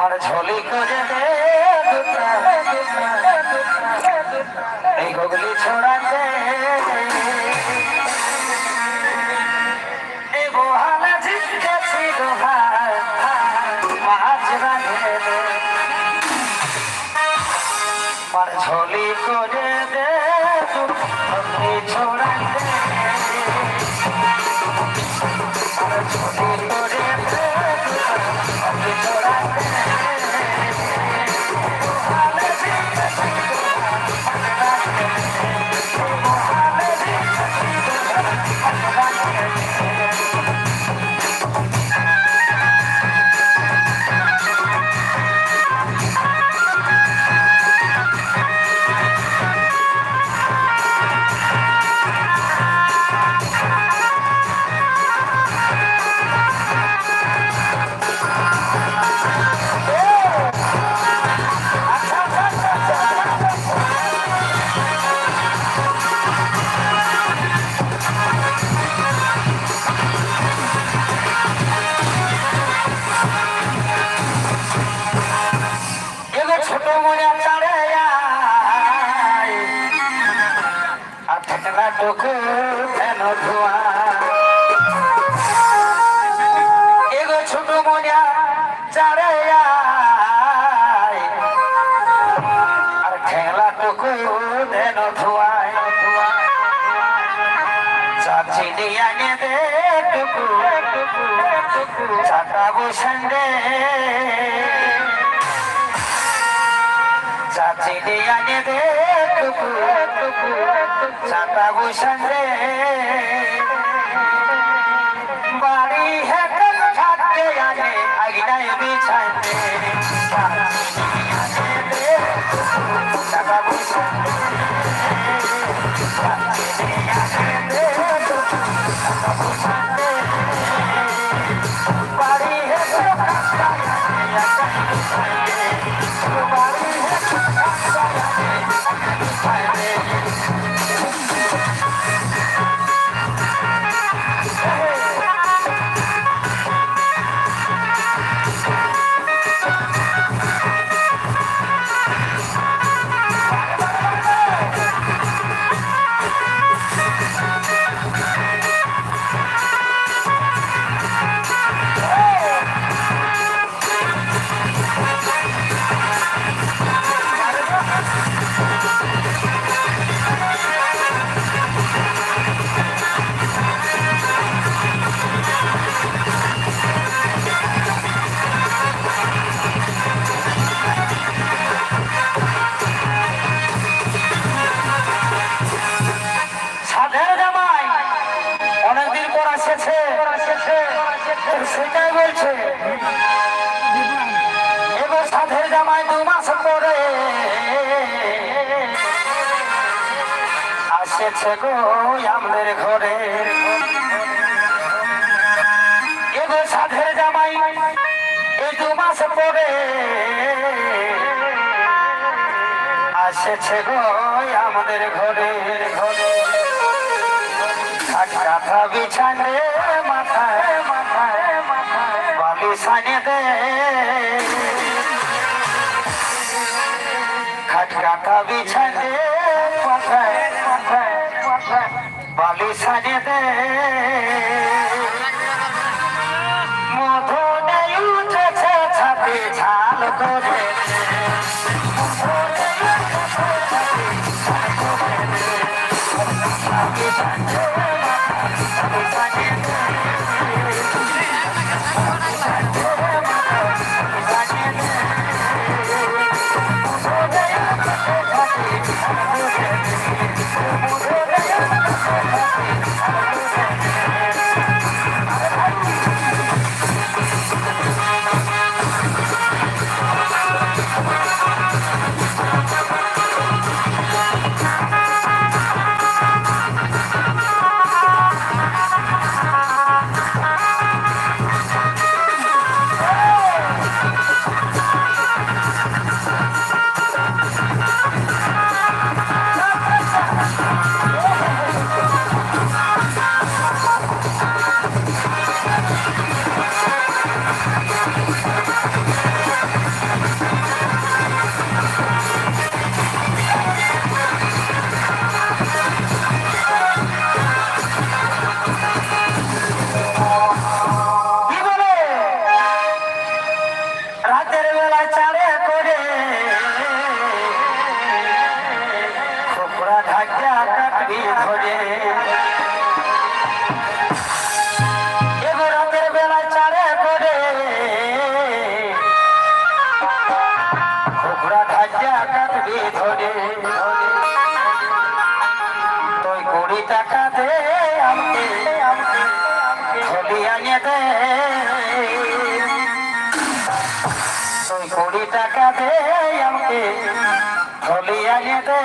আমার ঝলি করে দে এই গুগলি ছড়াতে। এ বহানা ঝিটকেছি দোহার মাছ টুকু কেন ধোয়া। এগো ছোট মনে চাড়ে আয়। আর ঠেলা টুকু কেন ধোয়ায় চাচি দিয়ে আনে দে টুকু চাটা বসে চাচি দিয়া নেবে টুকু টুকু চাটা বসে বাড়ি হেঁটে থাকতে আনে আগিনায় বিছানে। চাটা বসে বাড়ি আসেছে গো আমাদের ঘরে। এবার সাধের জামাই এই দু মাস পরে আসেছে গো আমাদের ঘরে। ঘরে কাঁথা বিছানে মাথায় মাথায় বালি সানে Thank you. ওই টাকা দে আমাকে ছবি আনিয়ে দে। ওই কুড়ি টাকা দে আমাকে ছবি আনিয়ে দে।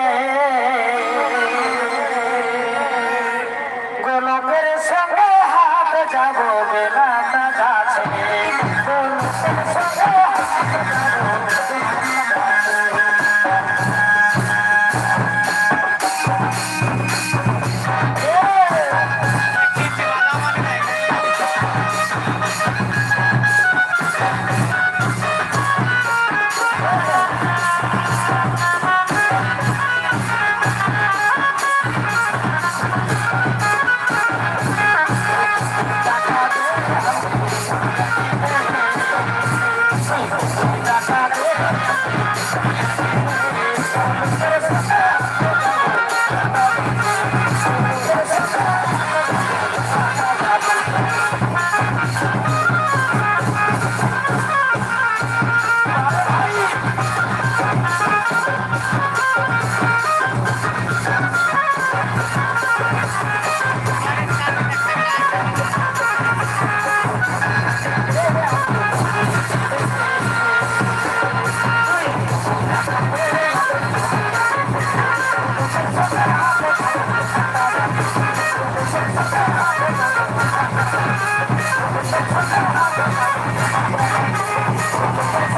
Deus. Thank you.